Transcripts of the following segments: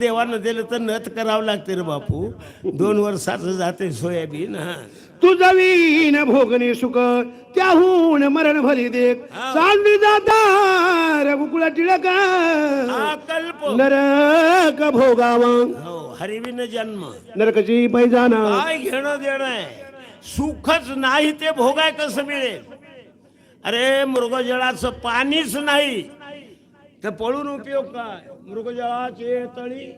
देवानं दिलं तर नथ करावं लागते रे बापू. दोन वर्षाचं जाते सोयाबीन हा. वीण भोगणे सुख त्याहून मरण भली देख. चांदी जाता बुकुळा टिळक. कल्प. नरक भोगाव. हो हरिविन जन्म. नरकची पैजाना काय घेणं देणं आहे? सुखच नाही ते भोगाय कसं मिळेल? अरे मृगजळाचं पाणीच नाही. तर पळून उपयोग काय? मृगजळाचे तळी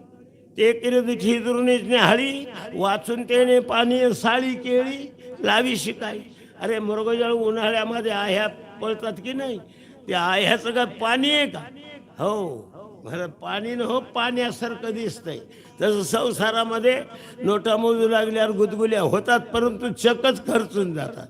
ते किरदिठी खिदरुनीच हळी वाचून तेने पाणी साळी केळी लावी शिकाय अरे मृगजळ उन्हाळ्यामध्ये आह्या पळतात की नाही? ते आह्याचं काय पाणी आहे का? हो. खरं पाणी न हो पाण्यासारखं दिसतंय. तसं संसारामध्ये नोटा मोजू लागल्यावर गुदगुल्या होतात परंतु चकच खर्चून जातात.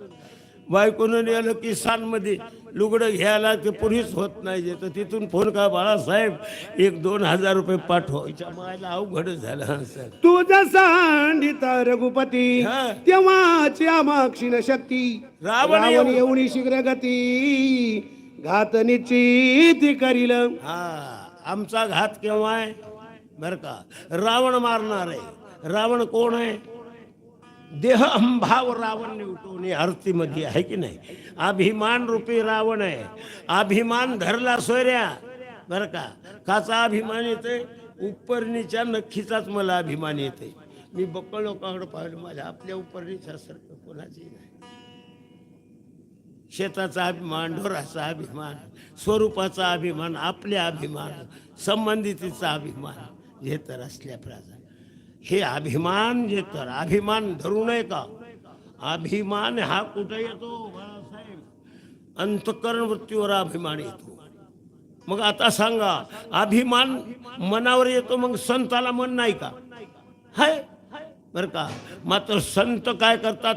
बायकोनं नेलं किसानमध्ये. लुगडं घ्यायला ते पुरीच होत नाही तर तिथून फोन का बाळासाहेब एक दोन हजार रुपये पाठवा हिच्या मायला अवघड झालं सर. तुझा सांडिता रघुपती. हा. तेव्हाची आमाक्षीण शक्ती. रावण येऊन शीघ्र गती. घात निश्चित करील. हा आमचा घात केव्हा आहे बर का. रावण मारणार आहे. रावण कोण आहे? देह अंभाव रावण निवटून आरतीमध्ये आहे की नाही? अभिमान रूपी रावण आहे. अभिमान धरला सोयऱ्या. बर का? काचा अभिमान येते उपरणीच्या नक्कीचाच मला अभिमान येते मी बक्कळ लोकांकडे पाहिलं माझ्या आपल्या उपरणीच्या सारखं कोणाची नाही. शेताचा अभिमान ढोराचा अभिमान स्वरूपाचा अभिमान आपल्या अभिमान संबंधितीचा अभिमान हे तर असल्या प्राजा हे अभिमान जे तर अभिमान धरू नये का? अभिमान हा कुठे येतो बाळासाहेब? अंतकरण वृत्तीवर अभिमान येतो. मग आता सांगा अभिमान मनावर येतो मग संताला मन नाही का? हाय? बर का? मात्र संत काय करतात?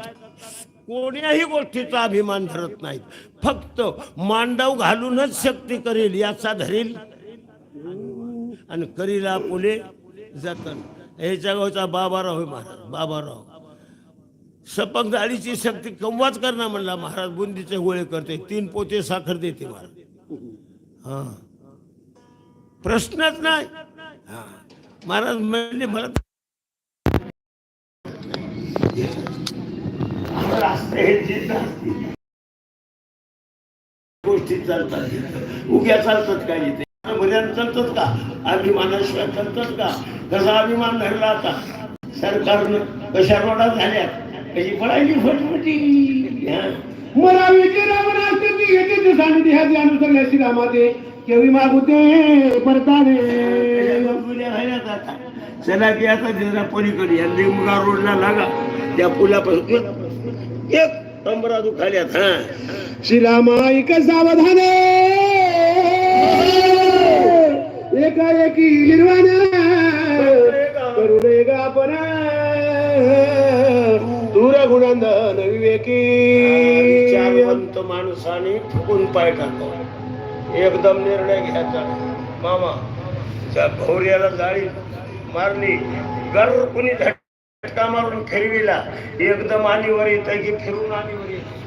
कोण्याही गोष्टीचा अभिमान धरत नाहीत. फक्त मांडव घालूनच शक्ती करेल याचा धरेल. आणि करीला पुले जतन. ह्याच्या गावचा बाबाराव होय महाराज बाबाराव सपक जाळीची शक्ती कमवाच करणार म्हणला महाराज बुंदीचे गोळे करते तीन पोते साखर देते महाराज. हा. प्रश्नच नाही. हा. महाराज म्हणले मला गोष्टी चालतात उग्या चालतात काय इथे भर्यान चालतात का? अभिमानाशिवाय चालतात का? कसा अभिमान धरला आता सरकारनं कशा रोडा झाल्या कशी पडायची फटफटी? हा. मला रावण असते ती येते ते सांगितले ह्या अनुसरल्या श्रीरामाते केवी मागुते परताने. चला की आता जरा पलीकडे या लिंबगा रोडला लागा. त्या पुलापासून एक तंबरा दुखाल्यात हा. श्रीरामाईक सावधाने एकाएकी निर्वाण करुणे गापन दूर गुणंदन विवेकी. विचारवंत माणसाने फुकून पाय टाकतो एकदम निर्णय घ्यायचा. मामा त्या भौर्याला जाळी मारली. गर कुणी झटका मारून फिरविला. एकदम आलीवर येत की फिरून आलीवर येत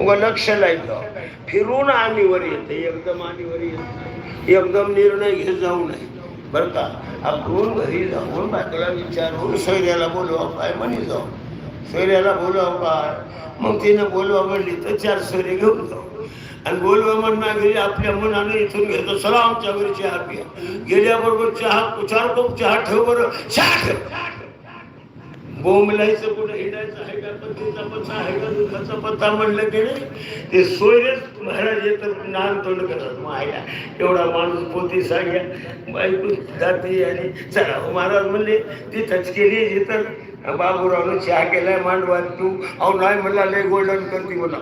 उगा लक्ष लागलं फिरून आणीवर येते एकदम आणीवर येत एकदम निर्णय घेत जाऊ नये. बरं का? आपण घरी जाऊन बायकोला विचारून सोयऱ्याला बोलवा काय म्हणे जाऊ? सोयऱ्याला बोलवा काय? मग तिनं बोलवा म्हणली तर चार सोयरे घेऊन जाऊ. आणि बोलवा म्हणणार गेली आपल्या मनाने इथून घेतो चला आमच्या घरी चहा पिया गेल्याबरोबर चहा चार कप चहा ठेव बरं. चहा ठेव. बोंबलायचं कुठे हिंडायचं आहे का पत्नीचा पत्ता पत्ता म्हणलं की नाही ते सोयरेच महाराज येतात नान तोंड करतात माया एवढा माणूस पोती सांग्या बायको जाते आणि चला महाराज म्हणले ती केली येतात बाबूरावनं चहा केलाय मांडवात तू अहो नाही म्हणला लय गोल्डन करते म्हणा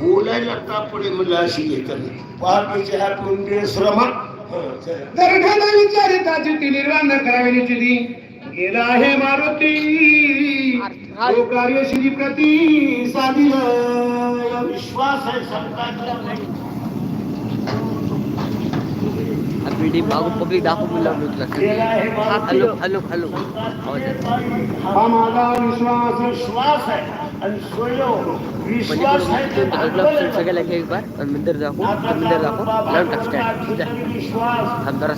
बोलायला तापडे म्हणलं अशी घेतात पहाटे चहा पिऊन ते श्रमा हं, चला. दरखाना विचारिता निर्वाण करावी गेला आहे मारुती. तो कार्य श्री प्रती साधिल विश्वास आहे नाही पीडी बागू पब्लिक दाखवून मी लावलो तुला. गेला आहे हॅलो. Hello hello. हा माझा विश्वास विश्वास आहे. म्हणजे सगळ्याला घे एक बार? मंदिर दाखवू मंदिर दाखवू. बाबा लावून टाक स्टँड थांब जरा